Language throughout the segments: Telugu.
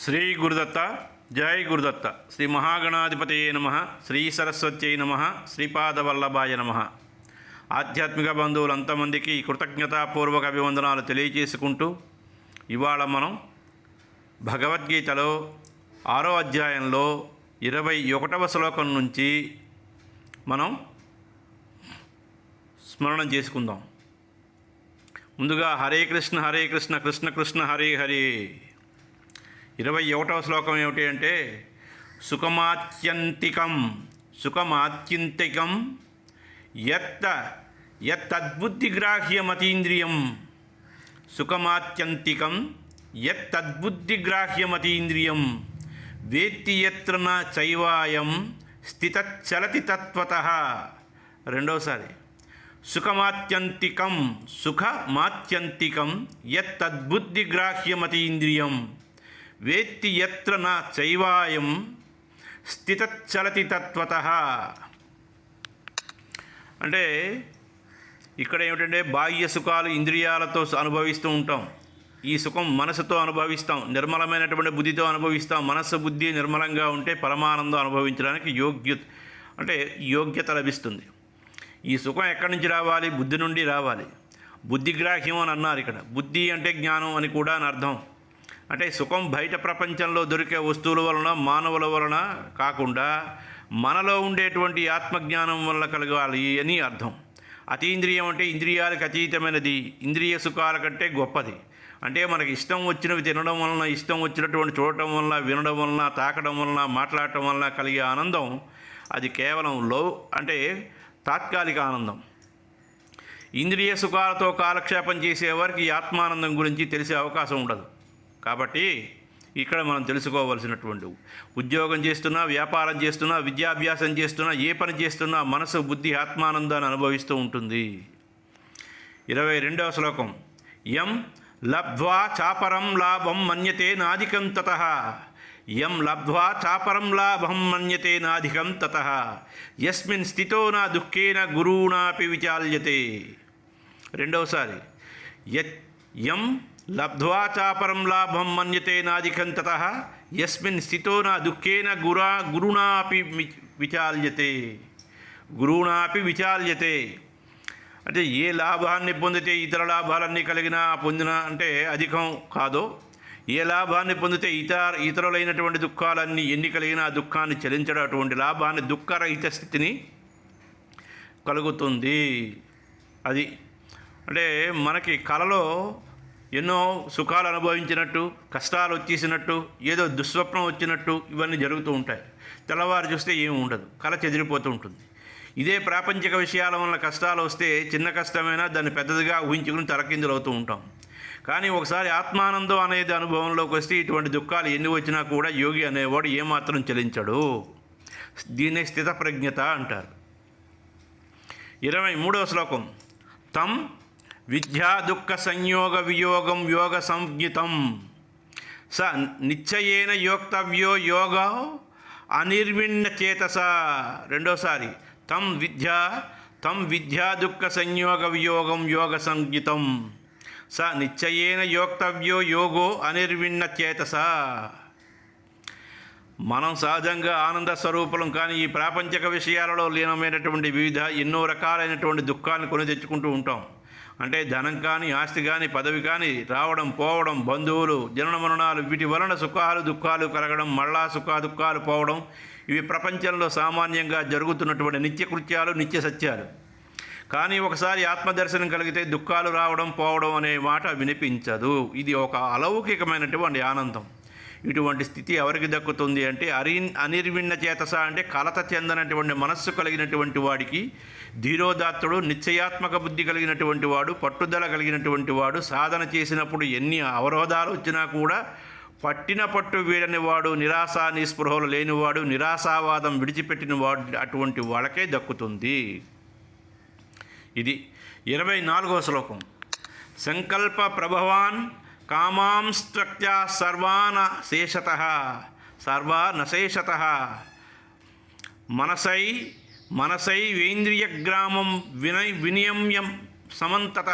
శ్రీ గురుదత్త జై గురుదత్త. శ్రీ మహాగణాధిపతయే నమ. శ్రీ సరస్వత్యై నమ. శ్రీపాదవల్లభాయ నమ. ఆధ్యాత్మిక బంధువులంతమందికి కృతజ్ఞతాపూర్వక అభివందనాలు తెలియజేసుకుంటూ ఇవాళ మనం భగవద్గీతలో ఆరో అధ్యాయంలో ఇరవై ఒకటవ శ్లోకం నుంచి మనం స్మరణం చేసుకుందాం. ముందుగా హరే కృష్ణ హరే కృష్ణ కృష్ణ కృష్ణ హరే హరే. ఇరవై ఒకటవ శ్లోకం ఏమిటి అంటే సుఖమాత్యంతికం సుఖమాత్యంతికం యత్త యత్తద్బుద్ధిగ్రాహ్యమతీంద్రియం సుఖమాత్యంతికం యత్తద్బుద్ధిగ్రాహ్యమతీంద్రియం వేత్తి ఎత్ర చైవాయం స్థితచలతి తత్వత. రెండవసారి సుఖమాత్యంతికం సుఖమాత్యంతికం యత్తద్బుద్ధిగ్రాహ్యమతీంద్రియం వేత్తి ఎత్ర నా చైవాయం స్థితచలతి తత్వత. అంటే ఇక్కడ ఏమిటంటే బాహ్య సుఖాలు ఇంద్రియాలతో అనుభవిస్తూ ఉంటాం. ఈ సుఖం మనసుతో అనుభవిస్తాం నిర్మలమైనటువంటి బుద్ధితో అనుభవిస్తాం మనస్సు బుద్ధి నిర్మలంగా ఉంటే పరమానందం అనుభవించడానికి యోగ్యత అంటే యోగ్యత లభిస్తుంది. ఈ సుఖం ఎక్కడి నుంచి రావాలి? బుద్ధి నుండి రావాలి. బుద్ధిగ్రాహ్యం అని అన్నారు ఇక్కడ. బుద్ధి అంటే జ్ఞానం అని కూడా అని అర్థం. అంటే సుఖం బయట ప్రపంచంలో దొరికే వస్తువుల వలన మానవుల వలన కాకుండా మనలో ఉండేటువంటి ఆత్మజ్ఞానం వల్ల కలగాలి అని అర్థం. అతీంద్రియం అంటే ఇంద్రియాలకు అతీతమైనది. ఇంద్రియ సుఖాల కంటే గొప్పది. అంటే మనకి ఇష్టం వచ్చినవి తినడం వలన ఇష్టం వచ్చినటువంటి చూడటం వలన వినడం వలన తాకడం వలన మాట్లాడటం వలన కలిగే ఆనందం అది కేవలం లో అంటే తాత్కాలిక ఆనందం. ఇంద్రియ సుఖాలతో కాలక్షేపం చేసేవారికి ఆత్మానందం గురించి తెలిసే అవకాశం ఉండదు. కాబట్టి ఇక్కడ మనం తెలుసుకోవలసినటువంటి ఉద్యోగం చేస్తున్నా వ్యాపారం చేస్తున్నా విద్యాభ్యాసం చేస్తున్నా ఏ పని చేస్తున్నా మనసు బుద్ధి ఆత్మానందాన్ని అనుభవిస్తూ ఉంటుంది. ఇరవై రెండవ శ్లోకం. యం లబ్ధ్వా చాపరం లాభం మన్యతే నాధికం తత. యం లబ్ధ్వా చాపరం లాభం మన్యతే నాధికం తత. యస్మిన్ స్థితో నా దుఃఖేన గురువునాపి విచాల్యతే. రెండవసారి. యం లబ్ధ్వా చాపరం లాభం మన్యతే నాధికం తత. యస్మిన్ స్థితో నా దుఃఖేన గురా గురుణాపి విచాల్యతే. గురుణాపి విచాల్యతే. అంటే ఏ లాభాన్ని పొందితే ఇతర లాభాలన్నీ కలిగినా పొందిన అంటే అధికం కాదో ఏ లాభాన్ని పొందితే ఇతర ఇతరులైనటువంటి దుఃఖాలన్నీ ఎన్ని కలిగినా ఆ దుఃఖాన్ని చెల్లించడం అటువంటి లాభాన్ని దుఃఖరహిత స్థితిని కలుగుతుంది. అది అంటే మనకి కళలో ఎన్నో సుఖాలు అనుభవించినట్టు కష్టాలు వచ్చేసినట్టు ఏదో దుస్వప్నం వచ్చినట్టు ఇవన్నీ జరుగుతూ ఉంటాయి. తెల్లవారు చూస్తే ఏమి ఉండదు. కళ చెదిరిపోతూ ఉంటుంది. ఇదే ప్రాపంచిక విషయాల వల్ల కష్టాలు వస్తే చిన్న కష్టమైనా దాన్ని పెద్దదిగా ఊహించుకుని తలకిందులు అవుతూ ఉంటాం. కానీ ఒకసారి ఆత్మానందం అనేది అనుభవంలోకి వస్తే ఇటువంటి దుఃఖాలు ఎన్ని వచ్చినా కూడా యోగి అనేవాడు ఏమాత్రం చెలించడు. దీన్నే స్థితప్రజ్ఞత అంటారు. ఇరవై మూడవ శ్లోకం. తం విద్యా దుఃఖ సంయోగ వియోగం యోగ సంజ్ఞితం స నిశ్చయేన యోక్తవ్యో యోగ అనిర్విణ్ణ చేతస. రెండోసారి తం విద్యా తం విద్యా దుఃఖ సంయోగ వియోగం యోగ సంజ్ఞితం స నిశ్చయేన యోక్తవ్యో యోగో అనిర్విణ్ణ చేతస. మనం సహజంగా ఆనంద స్వరూపులం కానీ ఈ ప్రాపంచిక విషయాలలో లీనమైనటువంటి వివిధ ఎన్నో రకాలైనటువంటి దుఃఖాన్ని కొని తెచ్చుకుంటూ ఉంటాం. అంటే ధనం కానీ ఆస్తి కానీ పదవి కానీ రావడం పోవడం బంధువులు జనన మరణాలు వీటి వలన సుఖాలు దుఃఖాలు కలగడం మళ్ళా సుఖ దుఃఖాలు పోవడం ఇవి ప్రపంచంలో సామాన్యంగా జరుగుతున్నటువంటి నిత్యకృత్యాలు నిత్య సత్యాలు. కానీ ఒకసారి ఆత్మదర్శనం కలిగితే దుఃఖాలు రావడం పోవడం అనే మాట వినిపించదు. ఇది ఒక అలౌకికమైనటువంటి ఆనందం. ఇటువంటి స్థితి ఎవరికి దక్కుతుంది అంటే అరి అనిర్విణ చేతస అంటే కలత చెందనటువంటి మనస్సు కలిగినటువంటి వాడికి ధీరోదాత్తుడు నిశ్చయాత్మక బుద్ధి కలిగినటువంటి వాడు పట్టుదల కలిగినటువంటి వాడు సాధన చేసినప్పుడు ఎన్ని అవరోధాలు వచ్చినా కూడా పట్టిన పట్టు వీడని వాడు నిరాశ నిస్పృహలు లేనివాడు నిరాశావాదం విడిచిపెట్టిన వాడు అటువంటి వాళ్ళకే దక్కుతుంది. ఇది ఇరవై నాలుగో శ్లోకం. సంకల్ప ప్రభవాన్ కామాంస్త్వక్త్య సర్వాన శేషత సర్వానశేషత మనసై మనసై వేంద్రియగ్రామం వినయ్ వినియమ్యం సమంతత.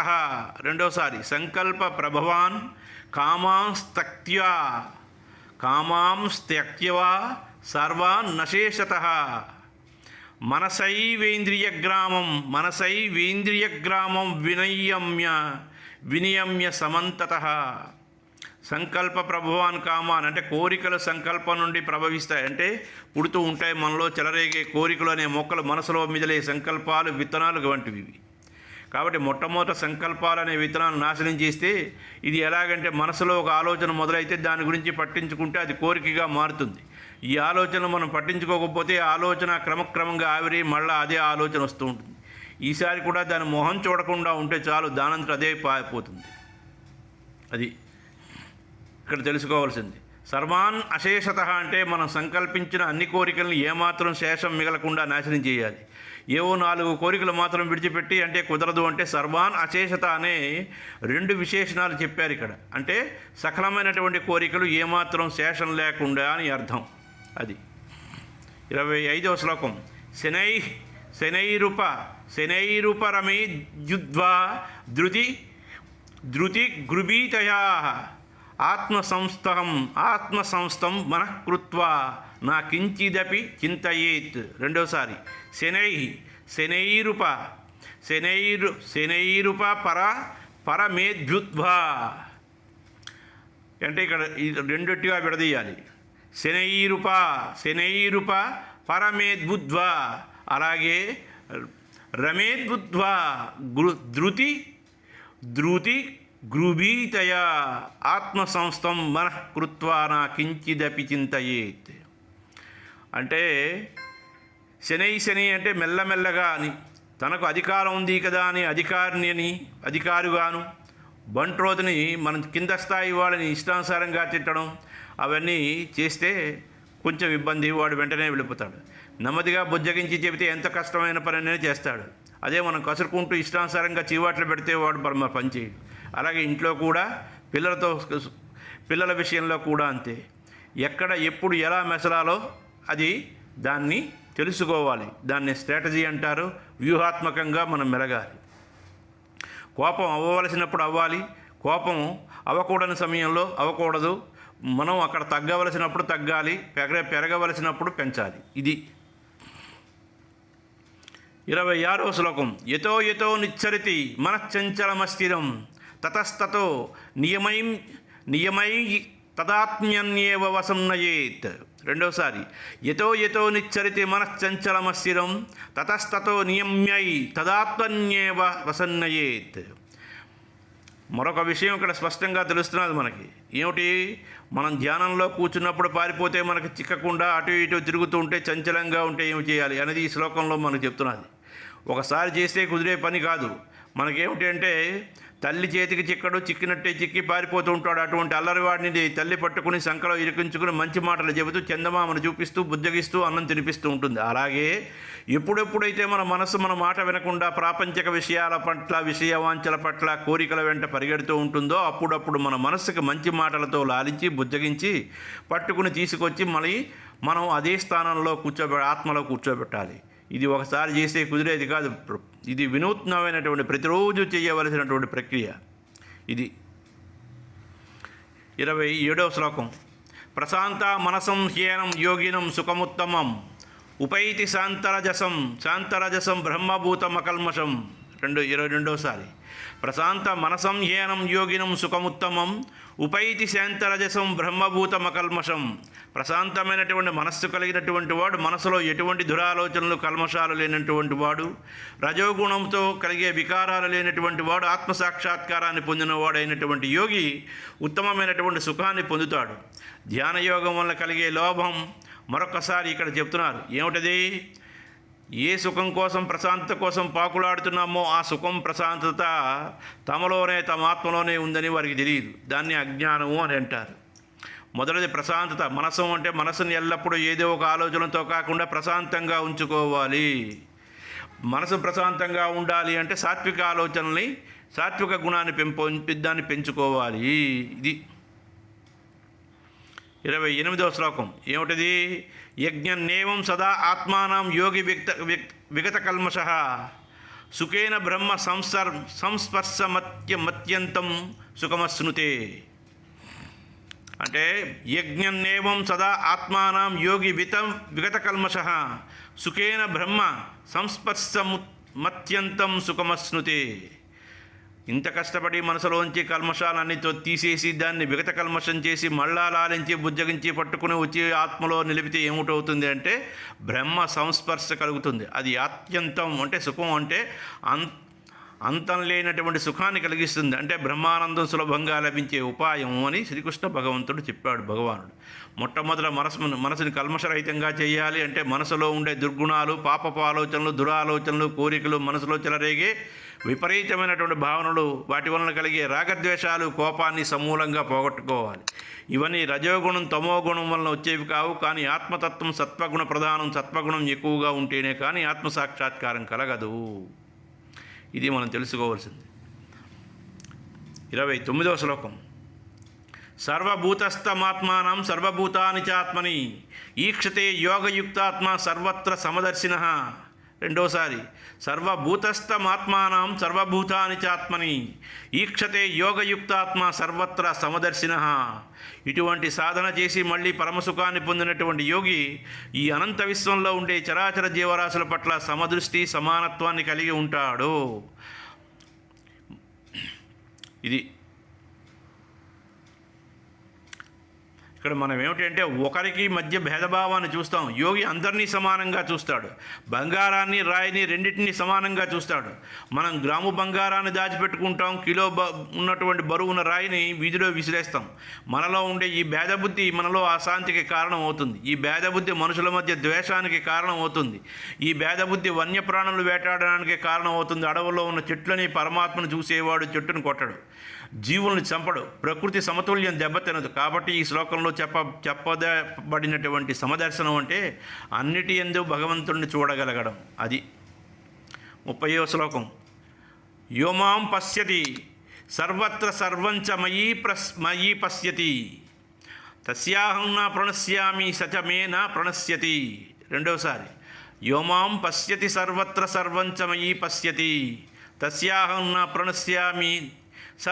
రెండోసారి సంకల్ప ప్రభవాన్ కామాంస్తక్త్యా కామాంస్త్యక్త్యవా త్యక్యవా సర్వాన్ నశేషత మనసైవేంద్రియగ్రామం మనసైవేంద్రియగ్రామం వినయమ్య వినియమ్య సమంతత. సంకల్ప ప్రభువాన్ కామాన్ అంటే కోరికలు సంకల్పం నుండి ప్రభవిస్తాయి. అంటే పుడుతూ ఉంటాయి మనలో చెలరేగే కోరికలు అనే మొక్కలు మనసులో మిదిలే సంకల్పాలు విత్తనాలు వంటివి ఇవి. కాబట్టి మొట్టమొదట సంకల్పాలు అనే విత్తనాలు నాశనం చేస్తే ఇది ఎలాగంటే మనసులో ఒక ఆలోచన మొదలైతే దాని గురించి పట్టించుకుంటే అది కోరికగా మారుతుంది. ఈ ఆలోచన మనం పట్టించుకోకపోతే ఆలోచన క్రమక్రమంగా ఆవిరి మళ్ళీ అదే ఆలోచన వస్తూ ఉంటుంది. ఈసారి కూడా దాని మొహం చూడకుండా ఉంటే చాలు దానంతట అదే పారిపోతుంది. అది ఇక్కడ తెలుసుకోవాల్సింది. సర్వాన్ అశేషత అంటే మనం సంకల్పించిన అన్ని కోరికలను ఏమాత్రం శేషం మిగలకుండా నాశనం చేయాలి. ఏవో నాలుగు కోరికలు మాత్రం విడిచిపెట్టి అంటే కుదరదు అంటే సర్వాన్ అశేషత అనే రెండు విశేషణాలు చెప్పారు ఇక్కడ. అంటే సకలమైనటువంటి కోరికలు ఏమాత్రం శేషం లేకుండా అని అర్థం. అది. ఇరవై ఐదవ శ్లోకం. శనై శనైరుప శనైరుపరమే ద్యుద్వా ధృతి ధృతి గృభీతయా ఆత్మసంస్థం ఆత్మసంస్థం మనఃకృత్వా నా కించిదపి చింతయేత్. రెండోసారి శనై శనైరుప శనైరు శనైరుప పర పరమేద్యుద్వా అంటే ఇక్కడ ఇది రెండొట్టిగా విడదీయాలి. శనైరుప శనైరుప పరమేద్బుద్ధ్వా అలాగే రమేద్బుద్ధ్వా గృ ధృతి ధృతి గృభీతయ ఆత్మసంస్థం మనః కృత్వా నా కించిదపి చింతయేత్. అంటే శనై శని అంటే మెల్లమెల్లగా అని తనకు అధికారం ఉంది కదా అని అధికారిని అని అధికారుగాను బంట్రోతుని మనం కింద స్థాయి వాళ్ళని ఇష్టానుసారంగా తిట్టడం అవన్నీ చేస్తే కొంచెం ఇబ్బంది వాడు వెంటనే వెళ్ళిపోతాడు. నెమ్మదిగా బుజ్జగించి చెబితే ఎంత కష్టమైన పని చేస్తాడు. అదే మనం కసురుకుంటూ ఇష్టానుసారంగా చీవాట్లు పెడితే వాడు పరమ పని అలాగే ఇంట్లో కూడా పిల్లలతో పిల్లల విషయంలో కూడా అంతే. ఎక్కడ ఎప్పుడు ఎలా మెసలాలో అది దాన్ని తెలుసుకోవాలి. దాన్ని స్ట్రాటజీ అంటారు. వ్యూహాత్మకంగా మనం మెలగాలి. కోపం అవ్వవలసినప్పుడు అవ్వాలి. కోపం అవ్వకూడని సమయంలో అవ్వకూడదు. మనం అక్కడ తగ్గవలసినప్పుడు తగ్గాలి. పెరగ పెరగవలసినప్పుడు పెంచాలి. ఇది ఇరవై ఆరవ శ్లోకం. యతో యతో నిచ్చరితి మనశ్చంచలమస్థిరం. తతస్తతో నియమై నియమై తదాత్మ్యన్యేవ వసం నయేత్ రెండవసారి యతో యతో నిచ్చరితి మనశ్చంచలమస్థిరం. తతస్తతో నియమ్యై తదాత్మన్యేవ వసన్నయేత్ మరొక విషయం ఇక్కడ స్పష్టంగా తెలుస్తున్నది మనకి. ఏమిటి? మనం ధ్యానంలో కూర్చున్నప్పుడు పారిపోతే మనకి చిక్కకుండా అటు ఇటు తిరుగుతూ ఉంటే చంచలంగా ఉంటే ఏమి చేయాలి అనేది ఈ శ్లోకంలో మనకు చెప్తున్నది. ఒకసారి చేస్తే కుదిరే పని కాదు. మనకేమిటి అంటే తల్లి చేతికి చిక్కడు చిక్కినట్టే చిక్కి పారిపోతూ ఉంటాడు. అటువంటి అల్లరివాడిని తల్లి పట్టుకుని సంకలో ఇరికించుకుని మంచి మాటలు చెబుతూ చందమామను చూపిస్తూ బుద్ధగిస్తూ అన్నం తినిపిస్తూ ఉంటుంది. అలాగే ఎప్పుడెప్పుడైతే మన మనసు మన మాట వినకుండా ప్రాపంచిక విషయాల పట్ల విషయవాంఛల పట్ల కోరికల వెంట పరిగెడుతూ ఉంటుందో అప్పుడప్పుడు మన మనస్సుకి మంచి మాటలతో లాలించి బుద్ధగించి పట్టుకుని తీసుకొచ్చి మళ్ళీ మనం అదే స్థానంలో కూర్చోబె ఆత్మలో కూర్చోబెట్టాలి. ఇది ఒకసారి చేస్తే కుదిరేది కాదు. ఇది వినూత్నమైనటువంటి ప్రతిరోజు చేయవలసినటువంటి ప్రక్రియ. ఇది ఇరవై ఏడవ శ్లోకం. ప్రశాంత మనసం హ్యేనం యోగినం సుఖముత్తమం. ఉపైతి శాంతరజసం శాంతరజసం బ్రహ్మభూతమకల్మషం. రెండు ఇరవై రెండోసారి. ప్రశాంత మనసం హ్యేనం యోగినం సుఖముత్తమం ఉపైతి శాంతరజసం బ్రహ్మభూతమకల్మషం. ప్రశాంతమైనటువంటి మనస్సు కలిగినటువంటి వాడు మనసులో ఎటువంటి దురాలోచనలు కల్మషాలు లేనటువంటి వాడు రజోగుణంతో కలిగే వికారాలు లేనటువంటి వాడు ఆత్మసాక్షాత్కారాన్ని పొందినవాడైనటువంటి యోగి ఉత్తమమైనటువంటి సుఖాన్ని పొందుతాడు. ధ్యానయోగం వల్ల కలిగే లోభం మరొకసారి ఇక్కడ చెప్తున్నారు. ఏమిటది? ఏ సుఖం కోసం ప్రశాంతత కోసం పాకులాడుతున్నామో ఆ సుఖం ప్రశాంతత తమలోనే తమ ఆత్మలోనే ఉందని వారికి తెలియదు. దాన్ని అజ్ఞానము అని అంటారు. మొదటిది ప్రశాంతత. మనసు అంటే మనసుని ఎల్లప్పుడూ ఏదో ఒక ఆలోచనతో కాకుండా ప్రశాంతంగా ఉంచుకోవాలి. మనసు ప్రశాంతంగా ఉండాలి అంటే సాత్విక ఆలోచనల్ని సాత్విక గుణాన్ని పెంపొ దాన్ని పెంచుకోవాలి. ఇది ఇరవై ఎనిమిదవ శ్లోకం. ఏమిటిది? యజ్ఞన్నేవం సదా ఆత్మానం యోగి వ్యక్త విగత కల్మష. సుఖేన బ్రహ్మ సంసర్ సంస్పర్శమత్య మత్యంతం సుఖమశ్నుతే. అంటే యజ్ఞన్నేవం సదా ఆత్మానం యోగి వితం విగత కల్మష. సుఖేన బ్రహ్మ సంస్పర్శమత్యంతం సుఖమశ్నుతే. ఇంత కష్టపడి మనసులోంచి కల్మషాలన్నీ తీసేసి దాన్ని విగత కల్మషం చేసి మళ్ళా లాలించి బుజ్జగించి పట్టుకుని వచ్చి ఆత్మలో నిలిపితే ఏమిటవుతుంది అంటే బ్రహ్మ సంస్పర్శ కలుగుతుంది. అది అత్యంతం అంటే సుఖం అంటే అం అంతం లేనటువంటి సుఖాన్ని కలిగిస్తుంది. అంటే బ్రహ్మానందం సులభంగా లభించే ఉపాయం అని శ్రీకృష్ణ భగవంతుడు చెప్పాడు భగవానుడు. మొట్టమొదట మనసు మనసుని కల్మషరహితంగా చేయాలి అంటే మనసులో ఉండే దుర్గుణాలు పాపపు ఆలోచనలు దురాలోచనలు కోరికలు మనసులో చెలరేగే విపరీతమైనటువంటి భావనలు వాటి వలన కలిగే రాగద్వేషాలు కోపాన్ని సమూలంగా పోగొట్టుకోవాలి. ఇవన్నీ రజోగుణం తమో గుణం వలన వచ్చేవి కావు కానీ ఆత్మతత్వం సత్వగుణ ప్రధానం సత్వగుణం ఎక్కువగా ఉంటేనే కానీ ఆత్మ సాక్షాత్కారం కలగదు. ఇది మనం తెలుసుకోవాల్సింది. ఇరవై తొమ్మిదవ శ్లోకం. సర్వభూతస్థమాత్మానం సర్వభూతాని చాత్మని ఈక్షతే యోగయుక్తాత్మ సర్వత్ర సమదర్శిన. రెండోసారి సర్వభూతస్థమాత్మానం సర్వభూతాని చాత్మని ఈక్షతే యోగయుక్తాత్మ సర్వత్ర సమదర్శిన. ఇటువంటి సాధన చేసి మళ్ళీ పరమసుఖాన్ని పొందినటువంటి యోగి ఈ అనంత విశ్వంలో ఉండే చరాచర జీవరాశుల పట్ల సమదృష్టి సమానత్వాన్ని కలిగి ఉంటాడు. ఇది ఇక్కడ మనం ఏమిటంటే ఒకరికి మధ్య భేదభావాన్ని చూస్తాం. యోగి అందరినీ సమానంగా చూస్తాడు. బంగారాన్ని రాయిని రెండింటినీ సమానంగా చూస్తాడు. మనం గ్రాము బంగారాన్ని దాచిపెట్టుకుంటాం. కిలో బ ఉన్నటువంటి బరువున్న రాయిని వీధిలో విసిరేస్తాం. మనలో ఉండే ఈ భేదబుద్ధి మనలో అశాంతికి కారణం అవుతుంది ఈ భేదబుద్ధి మనుషుల మధ్య ద్వేషానికి కారణం అవుతుంది ఈ భేదబుద్ధి వన్యప్రాణులు వేటాడడానికి కారణం అవుతుంది అడవుల్లో ఉన్న చెట్లని పరమాత్మను చూసేవాడు చెట్టును కొట్టడు. జీవుల్ని చంపడు. ప్రకృతి సమతుల్యం దెబ్బతినదు. కాబట్టి ఈ శ్లోకంలో చెప్ప చెప్పబడినటువంటి సమదర్శనం అంటే అన్నిటి ఎందు భగవంతుణ్ణి చూడగలగడం. అది ముప్పయో శ్లోకం. యోమాం పశ్యతి సర్వత్ర సర్వంచ మయీ ప్రస్ మయీ పశ్యతి. తస్యాహం నా ప్రణశ్యామి సచ మే నా ప్రణశ్యతి. రెండవసారి యోమాం పశ్యతి సర్వత్ర సర్వంచ మయీ పశ్యతి. తస్యాహం నా ప్రణశ్యామి స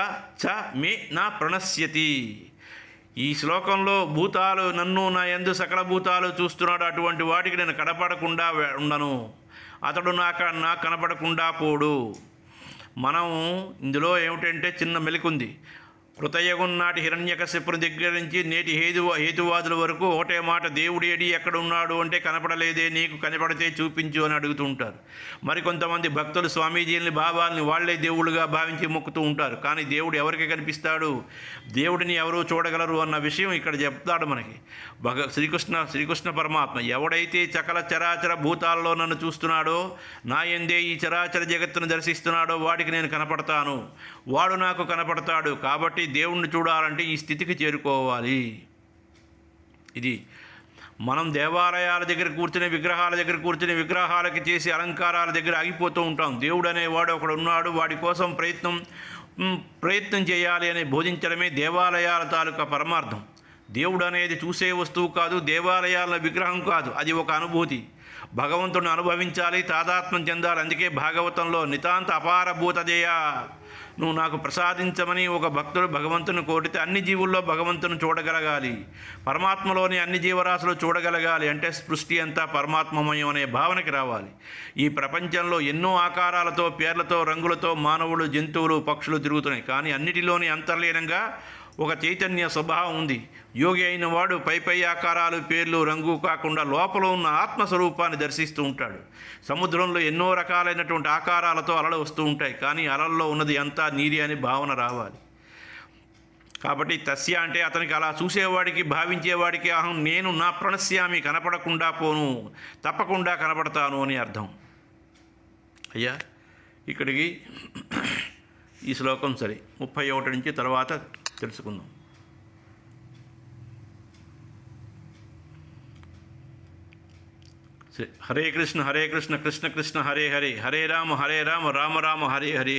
చ మే నా ప్రణశ్యతి. ఈ శ్లోకంలో భూతాలు నన్ను నా ఎందు సకల భూతాలు చూస్తున్నాడు అటువంటి వాటికి నేను కనపడకుండా ఉండను. అతడు నాకు నాకు కనపడకుండా పోడు. మనం ఇందులో ఏమిటంటే చిన్న మెలికుంది. కృతయుగం నాటి హిరణ్యకశిపుని దగ్గర నుంచి నేటి హేతు హేతువాదుల వరకు ఒకటే మాట దేవుడేడి ఎక్కడ ఉన్నాడు అంటే కనపడలేదే నీకు కనపడితే చూపించు అని అడుగుతూ ఉంటారు మరికొంతమంది భక్తులు స్వామీజీని బాబాల్ని వాళ్ళే దేవుళ్ళుగా భావించి మొక్కుతూ ఉంటారు. కానీ దేవుడు ఎవరికి కనిపిస్తాడు? దేవుడిని ఎవరు చూడగలరు అన్న విషయం ఇక్కడ చెప్తాడు మనకి. భగ శ్రీకృష్ణ శ్రీకృష్ణ పరమాత్మ ఎవడైతే చకల చరాచర భూతాల్లో నన్ను చూస్తున్నాడో నా ఎందే ఈ చరాచర జగత్తును దర్శిస్తున్నాడో వాడికి నేను కనపడతాను. వాడు నాకు కనపడతాడు. కాబట్టి దేవుణ్ణి చూడాలంటే ఈ స్థితికి చేరుకోవాలి. ఇది మనం దేవాలయాల దగ్గర కూర్చుని విగ్రహాల దగ్గర కూర్చుని విగ్రహాలకి చేసి అలంకారాల దగ్గర ఆగిపోతూ ఉంటాం. దేవుడు అనేవాడు ఒకడు ఉన్నాడు. వాడి కోసం ప్రయత్నం ప్రయత్నం చేయాలి అని బోధించడమే దేవాలయాల తాలూకా పరమార్థం. దేవుడు అనేది చూసే వస్తువు కాదు దేవాలయాల విగ్రహం కాదు. అది ఒక అనుభూతి. భగవంతుడిని అనుభవించాలి తాదాత్మ్యం చెందాలి. అందుకే భాగవతంలో నితాంత అపారభూతదేయ నువ్వు నాకు ప్రసాదించమని ఒక భక్తుడు భగవంతుని కోరితే అన్ని జీవుల్లో భగవంతుని చూడగలగాలి. పరమాత్మలోని అన్ని జీవరాశులు చూడగలగాలి అంటే సృష్టి అంతా పరమాత్మమయం అనే భావనకి రావాలి. ఈ ప్రపంచంలో ఎన్నో ఆకారాలతో పేర్లతో రంగులతో మానవులు జంతువులు పక్షులు తిరుగుతున్నాయి. కానీ అన్నిటిలోని అంతర్లీనంగా ఒక చైతన్య స్వభావం ఉంది. యోగి అయిన వాడు పై పై ఆకారాలు పేర్లు రంగు కాకుండా లోపల ఉన్న ఆత్మస్వరూపాన్ని దర్శిస్తూ ఉంటాడు. సముద్రంలో ఎన్నో రకాలైనటువంటి ఆకారాలతో అలలు వస్తూ ఉంటాయి. కానీ అలల్లో ఉన్నది అంతా నీది అని భావన రావాలి. కాబట్టి తస్య అంటే అతనికి అలా చూసేవాడికి భావించేవాడికి అహం నేను నా ప్రణశ్యామి కనపడకుండా పోను తప్పకుండా కనపడతాను అని అర్థం. అయ్యా ఇక్కడికి ఈ శ్లోకం సరే. ముప్పై ఒకటి నుంచి తర్వాత తెలుసుకుందాం. హరే కృష్ణ హరే కృష్ణ కృష్ణ కృష్ణ హరే హరే. హరే రామ హరే రామ రామ రామ హరే హరే.